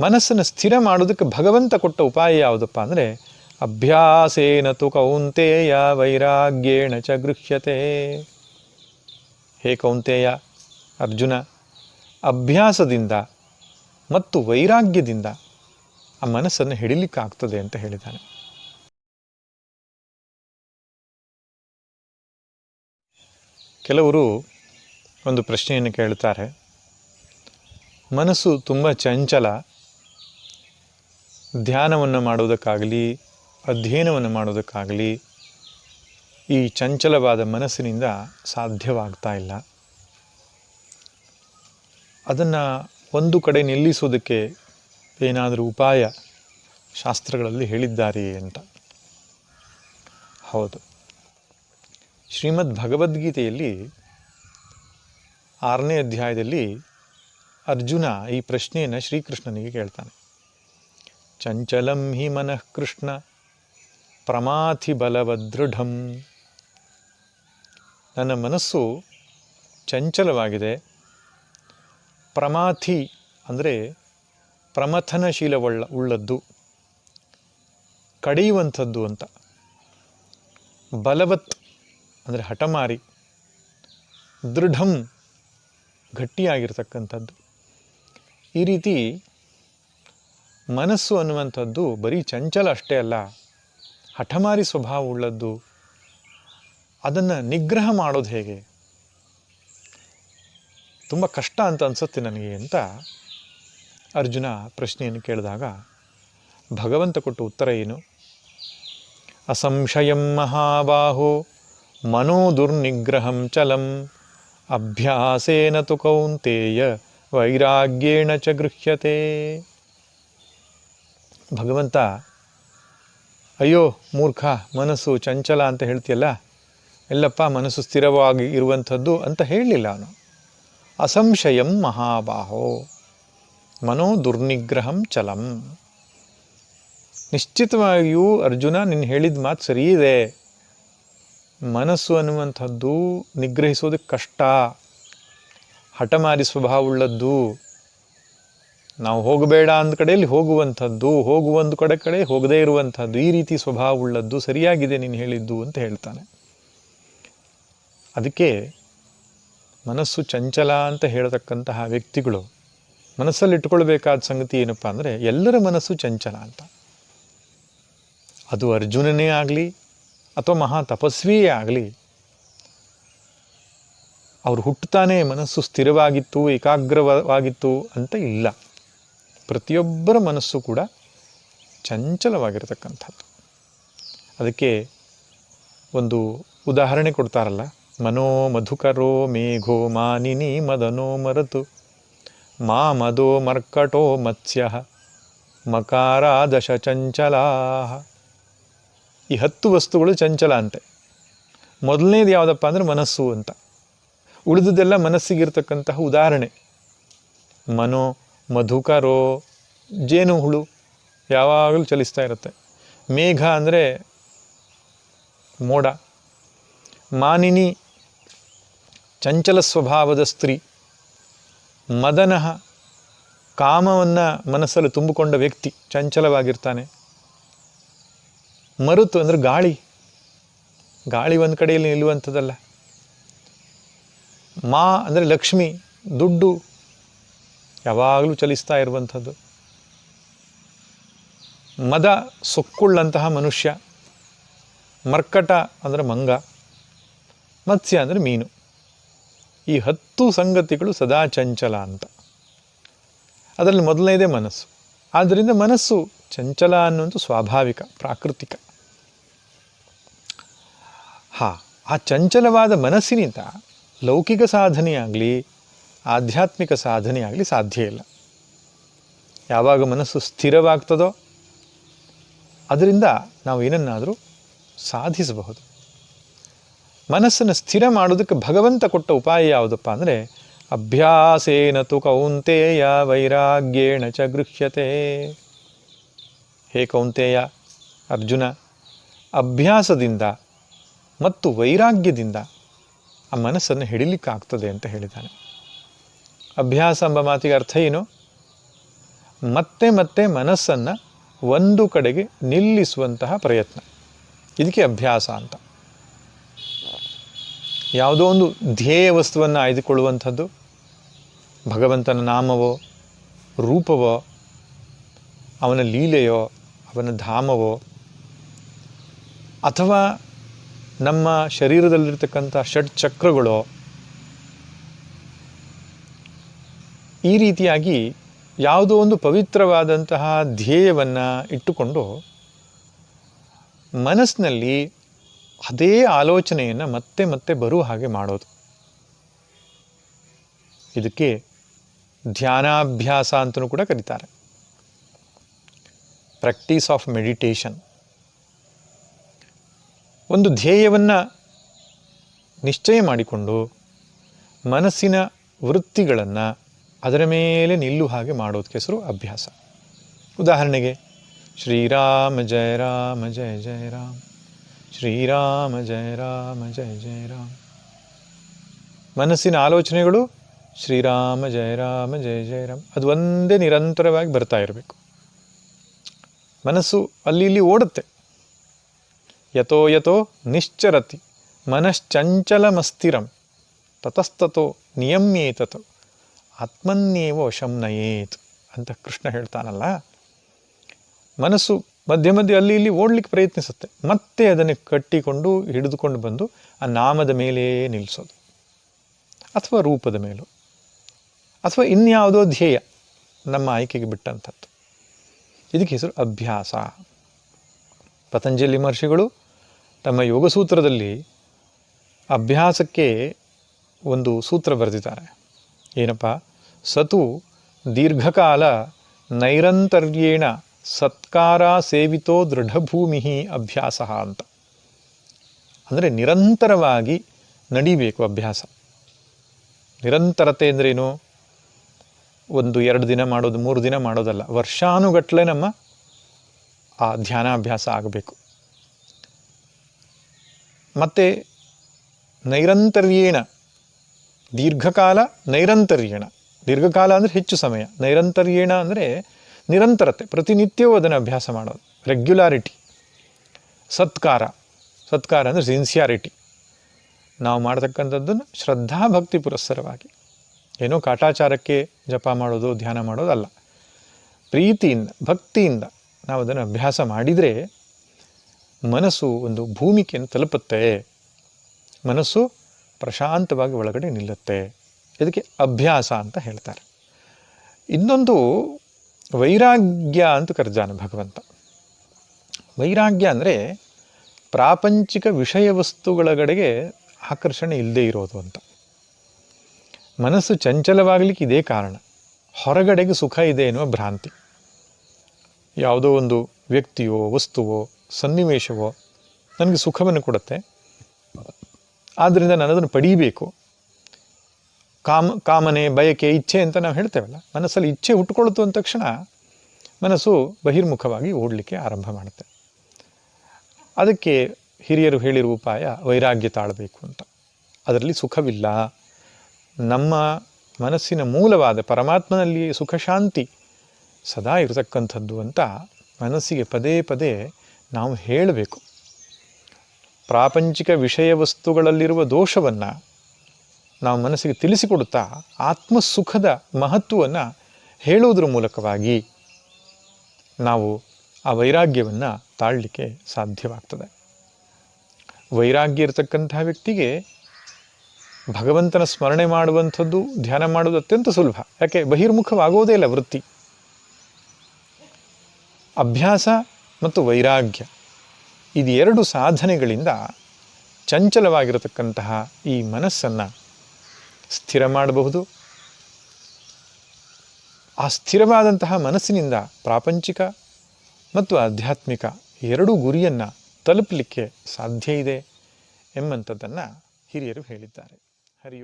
ಮನಸ್ಸನ್ನು ಸ್ಥಿರ ಮಾಡೋದಕ್ಕೆ ಭಗವಂತ ಕೊಟ್ಟ ಉಪಾಯ ಯಾವುದಪ್ಪ ಅಂದರೆ, ಅಭ್ಯಾಸೇನ ತು ಕೌಂತೆಯ ವೈರಾಗ್ಯೇಣ ಚ ಗೃಹ್ಯತೆ. ಹೇ ಕೌಂತೆಯ ಅರ್ಜುನ, ಅಭ್ಯಾಸದಿಂದ ಮತ್ತು ವೈರಾಗ್ಯದಿಂದ ಆ ಮನಸ್ಸನ್ನು ಹಿಡಿಲಿಕ್ಕಾಗ್ತದೆ ಅಂತ ಹೇಳಿದ್ದಾನೆ. ಕೆಲವರು ಒಂದು ಪ್ರಶ್ನೆಯನ್ನು ಕೇಳ್ತಾರೆ ಮನಸ್ಸು ತುಂಬ ಚಂಚಲ ಧ್ಯಾನವನ್ನು ಮಾಡೋದಕ್ಕಾಗಲಿ ಅಧ್ಯಯನವನ್ನು ಮಾಡೋದಕ್ಕಾಗಲಿ ಈ ಚಂಚಲವಾದ ಮನಸ್ಸಿನಿಂದ ಸಾಧ್ಯವಾಗ್ತಾ ಇಲ್ಲ. ಅದನ್ನು ಒಂದು ಕಡೆ ನಿಲ್ಲಿಸೋದಕ್ಕೆ ಏನಾದರೂ ಉಪಾಯ ಶಾಸ್ತ್ರಗಳಲ್ಲಿ ಹೇಳಿದ್ದಾರೆಯೇ ಅಂತ. ಹೌದು. ಶ್ರೀಮದ್ ಭಗವದ್ಗೀತೆಯಲ್ಲಿ ಆರನೇ ಅಧ್ಯಾಯದಲ್ಲಿ ಅರ್ಜುನ ಈ ಪ್ರಶ್ನೆಯನ್ನು ಶ್ರೀಕೃಷ್ಣನಿಗೆ ಕೇಳ್ತಾನೆ. ಚಂಚಲಂ ಹಿ ಮನಃ ಕೃಷ್ಣ ಪ್ರಮಾಥಿ ಬಲವದೃಢಂ ನನ್ನ ಮನಸ್ಸು ಚಂಚಲವಾಗಿದೆ. ಪ್ರಮಾಥಿ ಅಂದರೆ ಪ್ರಮಥನಶೀಲವುಳ್ಳ, ಉಳ್ಳದ್ದು. ಕಡಿಯುವಂಥದ್ದು ಅಂತ. ಬಲವತ್ ಅಂದರೆ ಹಠಮಾರಿ. ದೃಢಂ ಗಟ್ಟಿಯಾಗಿರ್ತಕ್ಕಂಥದ್ದು. ಈ ರೀತಿ ಮನಸ್ಸು ಅನ್ನುವಂಥದ್ದು ಬರೀ ಚಂಚಲ ಅಷ್ಟೇ ಅಲ್ಲ, ಹಠಮಾರಿ ಸ್ವಭಾವ ಉಳ್ಳದ್ದು, ಅದನ್ನು ನಿಗ್ರಹ ಮಾಡೋದು ಹೇಗೆ? ತುಂಬ ಕಷ್ಟ ಅಂತ ಅನಿಸುತ್ತೆ ನನಗೆ ಅಂತ ಅರ್ಜುನ ಪ್ರಶ್ನೆಯನ್ನು ಕೇಳಿದಾಗ, ಭಗವಂತ ಕೊಟ್ಟು ಉತ್ತರ ಏನು? ಅಸಂಶಯಂ ಮಹಾಬಾಹು, ಮನೋ ದುರ್ನಿಗ್ರಹಂ ಚಲಂ, ಅಭ್ಯಾಸೇನ ತು ಕೌಂತೇಯ ವೈರಾಗ್ಯೇಣ ಚ ಗೃಹ್ಯತೆ. ಭಗವಂತ, ಅಯ್ಯೋ ಮೂರ್ಖ, ಮನಸ್ಸು ಚಂಚಲ ಅಂತ ಹೇಳ್ತೀಯಲ್ಲ? ಎಲ್ಲಪ್ಪ, ಮನಸ್ಸು ಸ್ಥಿರವಾಗಿ ಇರುವಂಥದ್ದು ಅಂತ ಹೇಳಲಿಲ್ಲ ಅವನು. ಅಸಂಶಯಂ ಮಹಾಬಾಹೋ, ಮನೋ ದುರ್ನಿಗ್ರಹಂ ಚಲಂ. ನಿಶ್ಚಿತವಾಗಿಯೂ ಅರ್ಜುನ ನಿನ್ನ ಹೇಳಿದ ಮಾತು ಸರಿ ಇದೆ ಮನಸ್ಸು ಅನ್ನುವಂಥದ್ದು ನಿಗ್ರಹಿಸೋದಕ್ಕೆ ಕಷ್ಟ. ಹಠಮಾರಿ ಸ್ವಭಾವವುಳ್ಳದ್ದು ನಾವು ಹೋಗಬೇಡ ಅಂದ ಕಡೆಯಲ್ಲಿ ಹೋಗುವಂಥದ್ದು, ಹೋಗುವೊಂದು ಕಡೆ ಕಡೆ ಹೋಗದೇ ಇರುವಂಥದ್ದು ಈ ರೀತಿ ಸ್ವಭಾವವುಳ್ಳದ್ದು ಸರಿಯಾಗಿದೆ ನೀನು ಹೇಳಿದ್ದು ಅಂತ ಹೇಳ್ತಾನೆ. ಅದಕ್ಕೆ ಮನಸ್ಸು ಚಂಚಲ ಅಂತ ಹೇಳತಕ್ಕಂತಹ ವ್ಯಕ್ತಿಗಳು ಮನಸ್ಸಲ್ಲಿ ಇಟ್ಕೊಳ್ಬೇಕಾದ ಸಂಗತಿ ಏನಪ್ಪ ಅಂದರೆ ಎಲ್ಲರ ಮನಸ್ಸು ಚಂಚಲ ಅಂತ. ಅದು ಅರ್ಜುನನೇ ಆಗಲಿ ಅಥವಾ ಮಹಾ ತಪಸ್ವಿಯೇ ಆಗಲಿ ಅವ್ರು ಹುಟ್ಟುತ್ತಾನೆ ಮನಸ್ಸು ಸ್ಥಿರವಾಗಿತ್ತು, ಏಕಾಗ್ರವಾಗಿತ್ತು ಅಂತ ಇಲ್ಲ. ಪ್ರತಿಯೊಬ್ಬರ ಮನಸ್ಸು ಕೂಡ ಚಂಚಲವಾಗಿರತಕ್ಕಂಥದ್ದು. ಅದಕ್ಕೆ ಒಂದು ಉದಾಹರಣೆ ಕೊಡ್ತಾರಲ್ಲ, ಮನೋ ಮಧುಕರೋ ಮೇಘೋ ಮಾನಿನಿ ಮದನೋ ಮರತು, ಮಾ ಮದೋ ಮರ್ಕಟೋ ಮತ್ಸ್ಯ ಮಕಾರಾದಶ ಚಂಚಲಾ. ಈ ಹತ್ತು ವಸ್ತುಗಳು ಚಂಚಲ ಅಂತೆ. ಮೊದಲನೇದು ಯಾವುದಪ್ಪ ಅಂದರೆ ಮನಸ್ಸು ಅಂತ. ಉಳಿದುದೆಲ್ಲ ಮನಸ್ಸಿಗಿರ್ತಕ್ಕಂತಹ ಉದಾಹರಣೆ. ಮನೋ ಮಧುಕರೋ ಜೇನು ಹುಳು ಯಾವಾಗಲೂ ಚಲಿಸ್ತಾ ಇರುತ್ತೆ. ಮೇಘ ಅಂದರೆ ಮೋಡ. ಮಾನಿನಿ ಚಂಚಲ ಸ್ವಭಾವದ ಸ್ತ್ರೀ. ಮದನಃ ಕಾಮವನ್ನು ಮನಸ್ಸಲ್ಲಿ ತುಂಬಿಕೊಂಡ ವ್ಯಕ್ತಿ ಚಂಚಲವಾಗಿರ್ತಾನೆ. ಮರುತು ಅಂದರೆ ಗಾಳಿ. ಗಾಳಿ ಒಂದು ಕಡೆಯಲ್ಲಿ ನಿಲ್ಲುವಂಥದ್ದಲ್ಲ. ಮಾ ಅಂದರೆ ಲಕ್ಷ್ಮಿ, ದುಡ್ಡು ಯಾವಾಗಲೂ ಚಲಿಸ್ತಾ ಇರುವಂಥದ್ದು. ಮದ ಸೊಕ್ಕುಳ್ಳಂತಹ ಮನುಷ್ಯ, ಮರ್ಕಟ ಅಂದರೆ ಮಂಗ, ಮತ್ಸ್ಯ ಅಂದರೆ ಮೀನು. ಈ ಹತ್ತು ಸಂಗತಿಗಳು ಸದಾ ಚಂಚಲ ಅಂತ. ಅದರಲ್ಲಿ ಮೊದಲನೇದೇ ಮನಸ್ಸು. ಆದ್ದರಿಂದ ಮನಸ್ಸು ಚಂಚಲ ಅನ್ನುವಂಥ ಸ್ವಾಭಾವಿಕ, ಪ್ರಾಕೃತಿಕ. ಹಾ, ಆ ಚಂಚಲವಾದ ಮನಸ್ಸಿನಿಂದ ಲೌಕಿಕ ಸಾಧನೆಯಾಗಲಿ ಆಧ್ಯಾತ್ಮಿಕ ಸಾಧನೆಯಾಗಲಿ ಸಾಧ್ಯ ಇಲ್ಲ. ಯಾವಾಗ ಮನಸ್ಸು ಸ್ಥಿರವಾಗ್ತದೋ ಅದರಿಂದ ನಾವು ಏನನ್ನಾದರೂ ಸಾಧಿಸಬಹುದು. ಮನಸ್ಸನ್ನು ಸ್ಥಿರ ಮಾಡೋದಕ್ಕೆ ಭಗವಂತ ಕೊಟ್ಟ ಉಪಾಯ ಯಾವುದಪ್ಪ ಅಂದರೆ ಅಭ್ಯಾಸೇನ ತು ಕೌಂತೆಯ ವೈರಾಗ್ಯೇಣ ಚ ಗೃಹ್ಯತೆ. ಹೇ ಕೌಂತೆಯ ಅರ್ಜುನ, ಅಭ್ಯಾಸದಿಂದ ಮತ್ತು ವೈರಾಗ್ಯದಿಂದ ಆ ಮನಸ್ಸನ್ನು ಹಿಡಿಲಿಕ್ಕಾಗ್ತದೆ ಅಂತ ಹೇಳಿದ್ದಾನೆ ಅಭ್ಯಾಸ ಎಂಬ ಮಾತಿಗೆ ಅರ್ಥ ಏನು? ಮತ್ತೆ ಮತ್ತೆ ಮನಸ್ಸನ್ನು ಒಂದು ಕಡೆಗೆ ನಿಲ್ಲಿಸುವಂತಹ ಪ್ರಯತ್ನ. ಇದಕ್ಕೆ ಅಭ್ಯಾಸ ಅಂತ. ಯಾವುದೋ ಒಂದು ಧ್ಯೇಯ ವಸ್ತುವನ್ನು ಆಯ್ದುಕೊಳ್ಳುವಂಥದ್ದು. ಭಗವಂತನ ನಾಮವೋ, ರೂಪವೋ, ಅವನ ಲೀಲೆಯೋ, ಅವನ ಧಾಮವೋ, ಅಥವಾ ನಮ್ಮ ಶರೀರದಲ್ಲಿರ್ತಕ್ಕಂಥ ಷಟ್ ಚಕ್ರಗಳೋ ಈ ರೀತಿಯಾಗಿ ಯಾವುದೋ ಒಂದು ಪವಿತ್ರವಾದಂತಹ ಧ್ಯೇಯವನ್ನು ಇಟ್ಟುಕೊಂಡು ಮನಸ್ಸಿನಲ್ಲಿ ಅದೇ ಆಲೋಚನೆಯನ್ನು ಮತ್ತೆ ಮತ್ತೆ ಬರುವ ಹಾಗೆ ಮಾಡೋದು. ಇದಕ್ಕೆ ಧ್ಯಾನಾಭ್ಯಾಸ ಅಂತಲೂ ಕೂಡ ಕರೀತಾರೆ. ಪ್ರಾಕ್ಟೀಸ್ ಆಫ್ ಮೆಡಿಟೇಷನ್ ಒಂದು ಧ್ಯೇಯವನ್ನು ನಿಶ್ಚಯ ಮಾಡಿಕೊಂಡು ಮನಸ್ಸಿನ ವೃತ್ತಿಗಳನ್ನು ಅದರ ಮೇಲೆ ನಿಲ್ಲು ಹಾಗೆ ಮಾಡೋದಕ್ಕೆ ಹೆಸರು ಅಭ್ಯಾಸ. ಉದಾಹರಣೆಗೆ, ಶ್ರೀರಾಮ ಜಯ ರಾಮ, ಜಯ ಜಯ ರಾಮ, ಶ್ರೀರಾಮ ಜಯ ರಾಮ, ಜಯ ಜಯ ರಾಮ. ಮನಸ್ಸಿನ ಆಲೋಚನೆಗಳು, ಶ್ರೀರಾಮ ಜಯ ರಾಮ, ಜಯ ಜಯ ರಾಮ್, ಅದು ಒಂದೇ ನಿರಂತರವಾಗಿ ಬರ್ತಾ ಇರಬೇಕು. ಮನಸ್ಸು ಅಲ್ಲಿ ಇಲ್ಲಿ ಓಡುತ್ತೆ. ಯಥೋ ಯಥೋ ನಿಶ್ಚರತಿ ಮನಶ್ಚಂಚಲಮಸ್ಥಿರಂ ತತಸ್ತತೋ ನಿಯಮ್ಯೇತತು. ಆತ್ಮನ್ನೇವ ವಶಂ ನಯೇತ್ ಅಂತ ಕೃಷ್ಣ ಹೇಳ್ತಾನಲ್ಲ, ಮನಸ್ಸು ಮಧ್ಯೆ ಮಧ್ಯೆ ಅಲ್ಲಿ ಇಲ್ಲಿ ಓಡ್ಲಿಕ್ಕೆ ಪ್ರಯತ್ನಿಸುತ್ತೆ. ಮತ್ತೆ ಅದನ್ನು ಕಟ್ಟಿಕೊಂಡು ಹಿಡಿದುಕೊಂಡು ಬಂದು ಆ ನಾಮದ ಮೇಲೇ ನಿಲ್ಲಿಸೋದು ಅಥವಾ ರೂಪದ ಮೇಲೂ. ಅಥವಾ ಇನ್ಯಾವುದೋ ಧ್ಯೇಯ ನಮ್ಮ ಆಯ್ಕೆಗೆ ಬಿಟ್ಟಂಥದ್ದು. ಇದಕ್ಕೆ ಹೆಸರು ಅಭ್ಯಾಸ. ಪತಂಜಲಿ ಮಹರ್ಷಿಗಳು ತಮ್ಮ ಯೋಗಸೂತ್ರದಲ್ಲಿ ಅಭ್ಯಾಸಕ್ಕೆ ಒಂದು ಸೂತ್ರ ಬರೆದಿದ್ದಾರೆ. ಏನಪ್ಪ? ಸತು ದೀರ್ಘಕಾಲ ನೈರಂತರ್ಯೇಣ ಸತ್ಕಾರ ಸೇವಿತೋ ದೃಢಭೂಮಿ ಅಭ್ಯಾಸ ಅಂತ. ಅಂದರೆ ನಿರಂತರವಾಗಿ ನಡಿಬೇಕು ಅಭ್ಯಾಸ. ನಿರಂತರತೆ ಅಂದ್ರೇನು ಒಂದು ಎರಡು ದಿನ ಮಾಡೋದು, ಮೂರು ದಿನ ಮಾಡೋದಲ್ಲ. ವರ್ಷಾನುಗಟ್ಟಲೆ ನಮ್ಮ ಆ ಧ್ಯಾನಾಭ್ಯಾಸ ಆಗಬೇಕು. ಮತ್ತು ನೈರಂತರ್ಯೇಣ ದೀರ್ಘಕಾಲ ನೈರಂತರ್ಯೇಣ. ದೀರ್ಘಕಾಲ ಅಂದರೆ ಹೆಚ್ಚು ಸಮಯ. ನೈರಂತರ್ಯೇಣ ಅಂದರೆ ನಿರಂತರತೆ, ಪ್ರತಿನಿತ್ಯವೂ ಅದನ್ನು ಅಭ್ಯಾಸ ಮಾಡೋದು. ರೆಗ್ಯುಲಾರಿಟಿ ಸತ್ಕಾರ. ಸತ್ಕಾರ ಅಂದರೆ ಸಿನ್ಸಿಯಾರಿಟಿ ನಾವು ಮಾಡ್ತಕ್ಕಂಥದ್ದನ್ನು ಶ್ರದ್ಧಾಭಕ್ತಿ ಪುರಸ್ಸರವಾಗಿ. ಏನೋ ಕಾಟಾಚಾರಕ್ಕೆ ಜಪ ಮಾಡೋದು, ಧ್ಯಾನ ಮಾಡೋದಲ್ಲ ಪ್ರೀತಿಯಿಂದ, ಭಕ್ತಿಯಿಂದ ನಾವು ಅದನ್ನು ಅಭ್ಯಾಸ ಮಾಡಿದರೆ ಮನಸ್ಸು ಒಂದು ಭೂಮಿಕೆಯನ್ನು ತಲುಪುತ್ತೆ. ಮನಸ್ಸು ಪ್ರಶಾಂತವಾಗಿ ಒಳಗಡೆ ನಿಲ್ಲುತ್ತೆ. ಇದಕ್ಕೆ ಅಭ್ಯಾಸ ಅಂತ ಹೇಳ್ತಾರೆ. ಇನ್ನೊಂದು ವೈರಾಗ್ಯ ಅಂತ ಕರ್ಜಾನ ಭಗವಂತ. ವೈರಾಗ್ಯ ಅಂದರೆ ಪ್ರಾಪಂಚಿಕ ವಿಷಯ ವಸ್ತುಗಳ ಕಡೆಗೆ ಆಕರ್ಷಣೆ ಇಲ್ಲದೆ ಇರೋದು ಅಂತ. ಮನಸ್ಸು ಚಂಚಲವಾಗಲಿಕ್ಕೆ ಇದೇ ಕಾರಣ. ಹೊರಗಡೆಗೆ ಸುಖ ಇದೆ ಎನ್ನುವ ಭ್ರಾಂತಿ. ಯಾವುದೋ ಒಂದು ವ್ಯಕ್ತಿಯೋ, ವಸ್ತುವೋ, ಸನ್ನಿವೇಶವೋ, ನನಗೆ ಸುಖವನ್ನು ಕೊಡುತ್ತೆ. ಆದ್ದರಿಂದ ನಾನು ಅದನ್ನು ಪಡೀಬೇಕು. ಕಾಮ, ಕಾಮನೆ, ಬಯಕೆ, ಇಚ್ಛೆ ಅಂತ ನಾವು ಹೇಳ್ತೇವಲ್ಲ, ಮನಸ್ಸಲ್ಲಿ ಇಚ್ಛೆ ಹುಟ್ಟುಕೊಳ್ತು ಅಂದ ತಕ್ಷಣ ಮನಸ್ಸು ಬಹಿರ್ಮುಖವಾಗಿ ಓಡಲಿಕ್ಕೆ ಆರಂಭ ಮಾಡುತ್ತೆ. ಅದಕ್ಕೆ ಹಿರಿಯರು ಹೇಳಿರುವ ಉಪಾಯ ವೈರಾಗ್ಯ ತಾಳಬೇಕು ಅಂತ. ಅದರಲ್ಲಿ ಸುಖವಿಲ್ಲ. ನಮ್ಮ ಮನಸ್ಸಿನ ಮೂಲವಾದ ಪರಮಾತ್ಮನಲ್ಲಿ ಸುಖ ಶಾಂತಿ ಸದಾ ಇರತಕ್ಕಂಥದ್ದು ಅಂತ ಮನಸ್ಸಿಗೆ ಪದೇ ಪದೇ ನಾವು ಹೇಳಬೇಕು. ಪ್ರಾಪಂಚಿಕ ವಿಷಯ ವಸ್ತುಗಳಲ್ಲಿರುವ ದೋಷವನ್ನು ನಾವು ಮನಸ್ಸಿಗೆ ತಿಳಿಸಿಕೊಡುತ್ತಾ ಆತ್ಮಸುಖದ ಮಹತ್ವವನ್ನು ಹೇಳುವುದರ ಮೂಲಕವಾಗಿ ನಾವು ಆ ವೈರಾಗ್ಯವನ್ನು ತಾಳಲಿಕ್ಕೆ ಸಾಧ್ಯವಾಗ್ತದೆ. ವೈರಾಗ್ಯ ಇರತಕ್ಕಂತಹ ವ್ಯಕ್ತಿಗೆ ಭಗವಂತನ ಸ್ಮರಣೆ ಮಾಡುವಂಥದ್ದು, ಧ್ಯಾನ ಮಾಡುವುದು ಅತ್ಯಂತ ಸುಲಭ. ಯಾಕೆ? ಬಹಿರ್ಮುಖವಾಗೋದೇ ಇಲ್ಲ ವೃತ್ತಿ. ಅಭ್ಯಾಸ ಮತ್ತು ವೈರಾಗ್ಯ. ಇದು ಎರಡು ಸಾಧನೆಗಳಿಂದ ಚಂಚಲವಾಗಿರತಕ್ಕಂತಹ ಈ ಮನಸ್ಸನ್ನು ಸ್ಥಿರ ಮಾಡಬಹುದು. ಆ ಸ್ಥಿರವಾದಂತಹ ಮನಸ್ಸಿನಿಂದ ಪ್ರಾಪಂಚಿಕ ಮತ್ತು ಆಧ್ಯಾತ್ಮಿಕ ಎರಡೂ ಗುರಿಯನ್ನು ತಲುಪಲಿಕ್ಕೆ ಸಾಧ್ಯ ಇದೆ ಎಂಬಂಥದ್ದನ್ನು ಹಿರಿಯರು ಹೇಳಿದ್ದಾರೆ. ಹರಿ